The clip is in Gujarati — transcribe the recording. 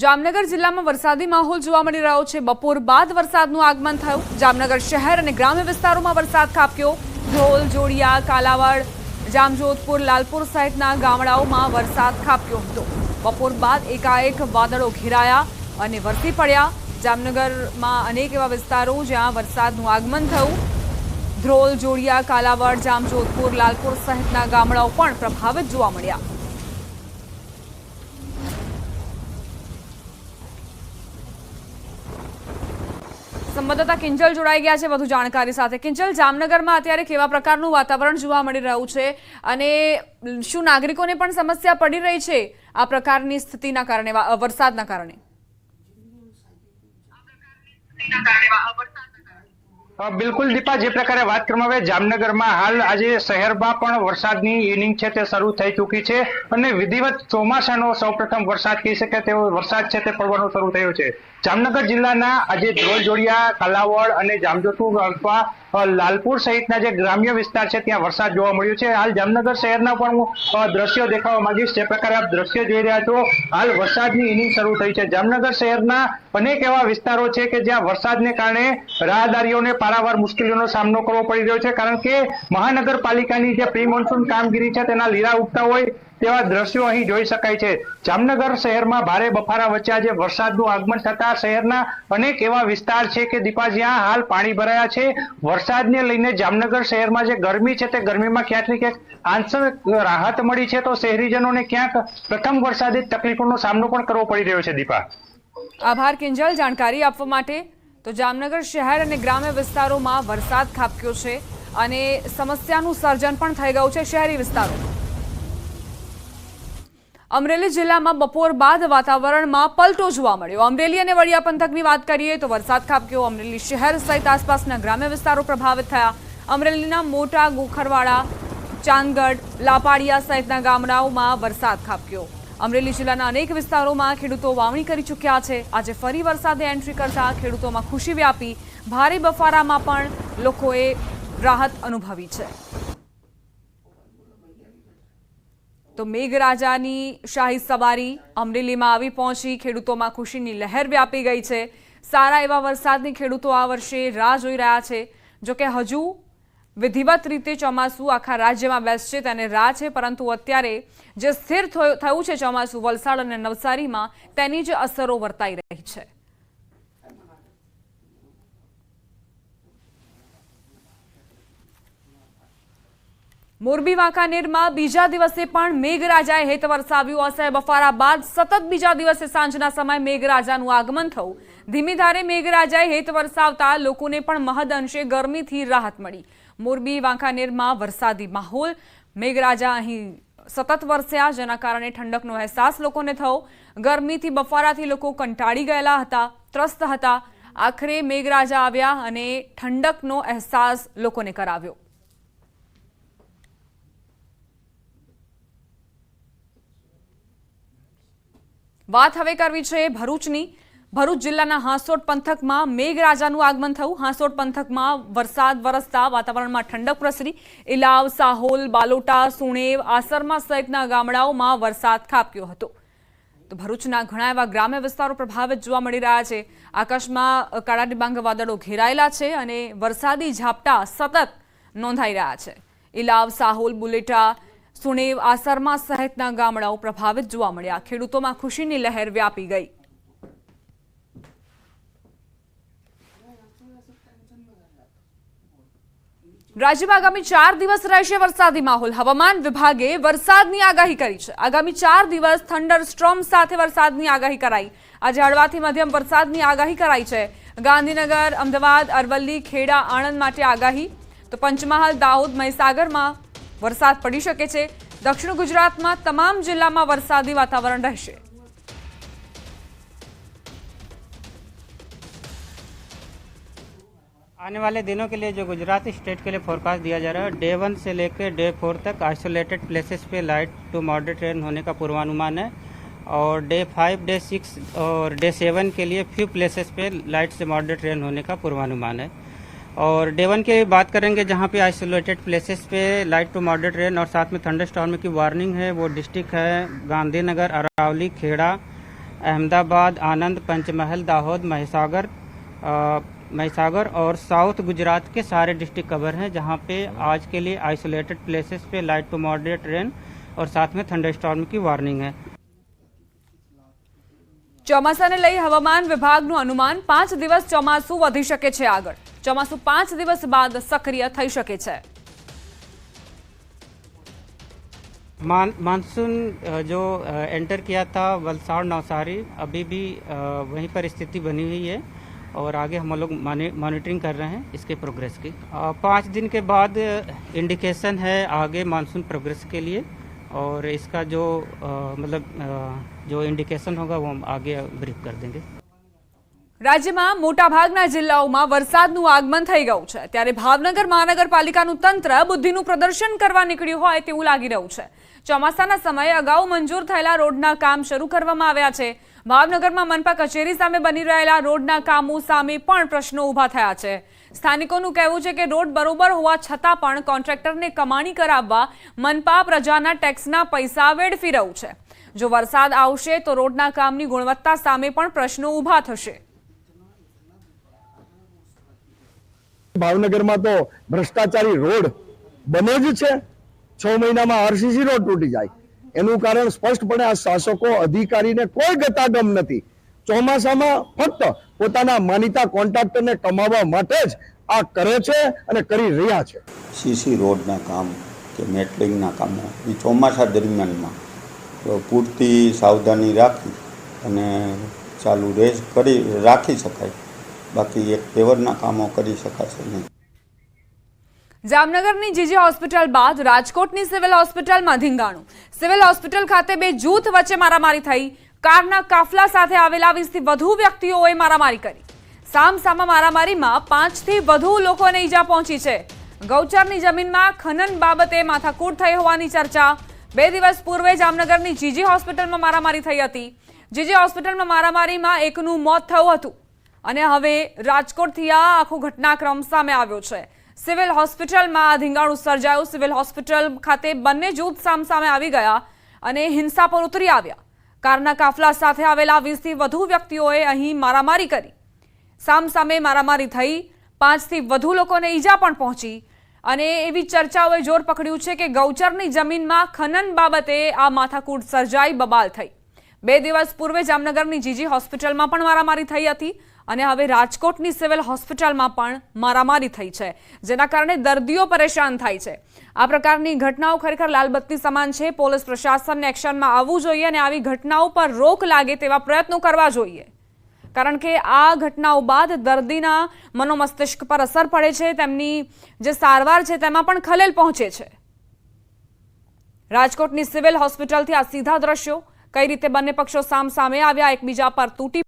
જામનગર જિલ્લામાં વરસાદી માહોલ જોવા મળી રહ્યો છે. બપોર બાદ વરસાદનું આગમન થયું. જામનગર શહેર અને ગ્રામ્ય વિસ્તારોમાં વરસાદ ખાબક્યો. ધ્રોલ જોડિયા, કાલાવાડ, જામજોધપુર, લાલપુર સહિતના ગામડાઓમાં વરસાદ ખાબક્યો હતો. બપોર બાદ એકાએક વાદળો ઘેરાયા અને વરસી પડ્યા. જામનગરમાં અનેક એવા વિસ્તારો જ્યાં વરસાદનું આગમન થયું. ધ્રોલ, જોડિયા, કાલાવાડ, જામજોધપુર, લાલપુર સહિતના ગામડાઓ પણ પ્રભાવિત જોવા મળ્યા. સંવાદદાતા કિંજલ જોડાઈ ગયા છે વધુ જાણકારી સાથે. કિંજલ, જામનગરમાં અત્યારે કેવા પ્રકારનું વાતાવરણ જોવા મળી રહ્યું છે અને શું નાગરિકોને પણ સમસ્યા પડી રહી છે આ પ્રકારની સ્થિતિના કારણે વરસાદના કારણે? બિલકુલ દીપા, જે પ્રકારે વાત કરવામાં આવે, જામનગરમાં હાલ આજે શહેરમાં પણ વરસાદની ઇનિંગ છે, તે શરૂ થઈ ચૂકી છે. અને વિધિવત ચોમાસાનો સૌપ્રથમ વરસાદ કહી શકાય, તેવો વરસાદ છે, તે પડવાનો શરૂ થયો છે. જામનગર જિલ્લાના આજે ધ્રોલજોડિયા કલાવડ અને જામજોતુ અથવા લાલપુર સહિતના જે ગ્રામ્ય વિસ્તાર છે, ત્યાં વરસાદ જોવા મળ્યો છે. હાલ જામનગર શહેરના પણ હું દ્રશ્યો દેખાવા માંગીશ. જે પ્રકારે આપ દ્રશ્ય જોઈ રહ્યા છો, હાલ વરસાદની ઇનિંગ શરૂ થઈ છે. જામનગર શહેરના અનેક એવા વિસ્તારો છે કે જ્યાં વરસાદને કારણે રાહદારીઓને પારાવાર મુશ્કેલીઓનો સામનો કરવો પડી રહ્યો છે. કારણ કે મહાનગરપાલિકાની જે પ્રી મોન્સૂન કામગીરી છે, તેના લીરા ઉગતા હોય તેવા દ્રશ્યો અહીં જોઈ શકાય છે. જામનગર શહેરમાં ભારે બફારા વચ્ચે આજે વરસાદનું આગમન થતા શહેરના અનેક એવા વિસ્તાર છે કે દીપા જ્યાં હાલ પાણી ભરાયા છે. વરસાદને લઈને જામનગર શહેરમાં જે ગરમી છે તે ગરમીમાં ક્યાંક ને ક્યાંક આંશિક રાહત મળી છે તો શહેરીજનોને ક્યાંક પ્રથમ વરસાદી તકલીફોનો સામનો પણ કરવો પડી રહ્યો છે, દીપા. આભાર, કિંજલ. જાણકારી આપવા માટે તો જામનગર શહેર અને ગ્રામ્ય વિસ્તારોમાં વરસાદ ખાબક્યો છે અને સમસ્યાનું સર્જન પણ થઈ ગયું છે શહેરી વિસ્તારોમાં. અમરેલી જિલ્લામાં બપોર બાદ વાતાવરણમાં પલટો જોવા મળ્યો. અમરેલી અને વડિયા પંથકની વાત કરીએ તો વરસાદ ખાબક્યો. અમરેલી શહેર સહિત આસપાસના ગ્રામ્ય વિસ્તારો પ્રભાવિત થયા. અમરેલીના મોટા ગોખરવાડા, ચાંદગઢ, લાપાડિયા સહિતના ગામડાઓમાં વરસાદ ખાબક્યો. અમરેલી જિલ્લાના અનેક વિસ્તારોમાં ખેડૂતો વાવણી કરી ચૂક્યા છે. આજે ફરી વરસાદે એન્ટ્રી કરતા ખેડૂતોમાં ખુશી વ્યાપી. ભારે બફારામાં પણ લોકોએ રાહત અનુભવી છે. તો મેઘરાજાની શાહી સવારી અમરેલીમાં આવી પહોંચી. ખેડૂતોમાં ખુશીની લહેર વ્યાપી ગઈ છે. સારા એવા વરસાદની ખેડૂતો આ વર્ષે રાહ જોઈ રહ્યા છે. જોકે હજુ વિધિવત રીતે ચોમાસું આખા રાજ્યમાં બેસશે તેને રાહ છે, પરંતુ અત્યારે જે સ્થિર થયો- છે ચોમાસું, વલસાડ અને નવસારીમાં તેની જ અસરો વર્તાઈ રહી છે. મોરબી વાંકાનેરમાં બીજા દિવસે પણ મેઘરાજાએ હેત વરસાવ્યું અસહ્ય બફારા બાદ સતત બીજા દિવસે સાંજના સમયે મેઘરાજાનું આગમન થયું. ધીમી ધારે મેઘરાજાએ હેત વરસાવતા લોકોને પણ મહદ અંશે ગરમીથી રાહત મળી. મોરબી વાંકાનેરમાં વરસાદી માહોલ. મેઘરાજા અહીં સતત વરસ્યા, જેના કારણે ઠંડકનો અહેસાસ લોકોને થયો. ગરમીથી બફારાથી લોકો કંટાળી ગયેલા હતા, ત્રસ્ત હતા. આખરે મેઘરાજા આવ્યા અને ઠંડકનો અહેસાસ લોકોને કરાવ્યો. વાત હવે કરવી છે ભરૂચની. ભરૂચ જિલ્લાના હાંસોટ પંથકમાં મેઘરાજાનું આગમન થયું. હાંસોટ પંથકમાં વરસાદ વરસતા વાતાવરણમાં ઠંડક પ્રસરી. ઇલાવ, સાહોલ, બાલોટા, સુણેવ, આસરમા સહિતના ગામડાઓમાં વરસાદ ખાબક્યો હતો. તો ભરૂચના ઘણા એવા ગ્રામ્ય વિસ્તારો પ્રભાવિત જોવા મળી રહ્યા છે. આકાશમાં કાળા ડિબાંગ વાદળો ઘેરાયેલા છે અને વરસાદી ઝાપટા સતત નોંધાઈ રહ્યા છે. ઇલાવ, સાહોલ, બુલેટા સુણેવ આસરમા સહિતના ગામડાઓ પ્રભાવિત જોવા મળ્યા. ખેડૂતોમાં ખુશીની લહેર વ્યાપી ગઈ. રાજ્યમાં આગામી ચાર દિવસ રહેશે વરસાદી માહોલ. હવામાન વિભાગે વરસાદની આગાહી કરી છે. આગામી ચાર દિવસ થંડર સ્ટ્રોમ સાથે વરસાદની આગાહી કરાઈ. આજે હળવાથી મધ્યમ વરસાદની આગાહી કરાઈ છે. ગાંધીનગર, અમદાવાદ, અરવલ્લી, ખેડા, આણંદ માટે આગાહી. તો પંચમહાલ, દાહોદ, મહીસાગરમાં વરસાદ પડી શકે છે દક્ષિણ ગુજરાતમાં તમામ જિલ્લામાં વરસાદી વાતાવરણ રહેશે आने वाले दिनों के लिए जो गुजरात स्टेट के लिए फोरकास्ट दिया जा रहा है डे वन से लेकर डे फोर तक आइसोलेटेड प्लेसेस पे लाइट टू मॉडरेट रेन होने का पूर्वानुमान है और डे फाइव डे सिक्स और डे सेवन के लिए फ्यू प्लेसेस पे लाइट से मॉडरेट रेन होने का पूर्वानुमान है और डे वन की बात करेंगे जहाँ पे आइसोलेटेड प्लेसेस पे लाइट टू मॉडरेट रेन और साथ में थंडर स्टॉर्म की वार्निंग है वो डिस्ट्रिक्ट है गांधीनगर अरावली खेड़ा अहमदाबाद आनंद पंचमहल दाहोद महिसागर अ, महिसागर और साउथ गुजरात के सारे डिस्ट्रिक्ट कवर हैं जहाँ पे आज के लिए आइसोलेटेड प्लेसेस पे लाइट टू मॉडरेट रेन और साथ में थंडरस्टॉर्म की वार्निंग है ચોમાસાને લઈ હવામાન વિભાગનું અનુમાન પાંચ દિવસ ચોમાસું વધી શકે છે આગળ ચોમાસું પાંચ દિવસ બાદ સક્રિય થઈ શકે છે मान मानसून अ, जो अ, एंटर किया था वलसाड़ नवसारी अभी भी अ, वहीं पर स्थिति बनी हुई है और आगे हम लोग मॉनि- मॉनिटरिंग कर रहे हैं इसके प्रोग्रेस की अ, पाँच दिन के बाद इंडिकेशन है आगे मानसून प्रोग्रेस के लिए और इसका जो अ, मतलब अ, जो इंडिकेशन होगा वो हम आगे ब्रीफ कर देंगे રાજ્યમાં મોટાભાગના જિલ્લાઓમાં વરસાદનું આગમન થઈ ગયું છે. ત્યારે ભાવનગર મહાનગરપાલિકાનું તંત્ર બુદ્ધિનું પ્રદર્શન કરવા નીકળ્યું હોય તેવું લાગી રહ્યું છે. ચોમાસાના સમયે અગાઉ મંજૂર થયેલા રોડના કામ શરૂ કરવામાં આવ્યા છે. ભાવનગરમાં મનપા કચેરી સામે બની રહેલા રોડના કામો સામે પણ પ્રશ્નો ઊભા થયા છે. સ્થાનિકોનું કહેવું છે કે રોડ બરોબર હોવા છતાં પણ કોન્ટ્રાક્ટરને કમાણી કરાવવા મનપા પ્રજાના ટેક્સના પૈસા વેડફી રહ્યું છે. જો વરસાદ આવશે તો રોડના કામની ગુણવત્તા સામે પણ પ્રશ્નો ઊભા થશે. ભાવનગરમાં તો ભ્રષ્ટાચારી રોડ બને જ છે. છ મહિનામાં આરસીસી રોડ તૂટી જાય. એનું કારણ સ્પષ્ટપણે આ શાસકો, અધિકારીને કોઈ ગતાગમ નથી. ચોમાસામાં ફક્ત પોતાના માનીતા કોન્ટ્રાક્ટરને કમાવા માટે જ આ કરે છે અને કરી રહ્યા છે. સીસી રોડના કામ કે મેટલિંગના કામો એ ચોમાસા દરમિયાનમાં પૂરતી સાવધાની રાખી અને ચાલુ રેસ કરી, રાખી શકાય. બાકી એક પેવરના કામો કરી શકાશે નહીં. જામનગરની જીજી હોસ્પિટલ બાદ રાજકોટની સિવિલ હોસ્પિટલમાં ધીંગાણું. સિવિલ હોસ્પિટલ ખાતે બે જૂથ વચ્ચે મારામારી થઈ. કારના કાફલા સાથે આવેલા વીસથી વધુ વ્યક્તિઓએ મારામારી કરી. સામસામા મારામારીમાં પાંચથી વધુ લોકોને ઈજા પહોંચી છે. ગૌચરની જમીનમાં ખનન બાબતે માથાકૂટ થઈ હોવાની ચર્ચા. બે દિવસ પૂર્વે જામનગરની જીજી હોસ્પિટલમાં મારામારી થઈ હતી. જીજી હોસ્પિટલમાં મારામારીમાં એકનું મોત થયું હતું. અને હવે રાજકોટથી આ આખો ઘટનાક્રમ સામે આવ્યો છે. સિવિલ હોસ્પિટલમાં ધીંગાણું સર્જાયું. સિવિલ હોસ્પિટલ ખાતે બંને જૂથ સામસામે આવી ગયા અને હિંસા પર ઉતરી આવ્યા. કારના કાફલા સાથે આવેલા વીસથી વધુ વ્યક્તિઓએ અહીં મારામારી કરી. સામસામે મારામારી થઈ. પાંચથી વધુ લોકોને ઈજા પણ પહોંચી. અને એવી ચર્ચાઓએ જોર પકડ્યું છે કે ગૌચરની જમીનમાં ખનન બાબતે આ માથાકૂટ સર્જાઈ બબાલ થઈ. બે દિવસ પૂર્વે જામનગરની જીજી હોસ્પિટલમાં પણ મારામારી થઈ હતી અને હવે રાજકોટની સિવિલ હોસ્પિટલમાં પણ મારામારી થઈ છે, જેના કારણે દર્દીઓ પરેશાન થાય છે. આ પ્રકારની ઘટનાઓ ખરેખર લાલબત્તી સમાન છે. પોલીસ પ્રશાસનને એક્શનમાં આવવું જોઈએ અને આવી ઘટનાઓ પર રોક લાગે તેવા પ્રયત્નો કરવા જોઈએ. કારણ કે આ ઘટનાઓ બાદ દર્દીના મનોમસ્તિષ્ક પર અસર પડે છે, તેમની જે સારવાર છે તેમાં પણ ખલેલ પહોંચે છે. રાજકોટની સિવિલ હોસ્પિટલથી આ સીધા દ્રશ્યો કઈ રીતે બંને પક્ષો સામસામે આવ્યા એકબીજા પર તૂટી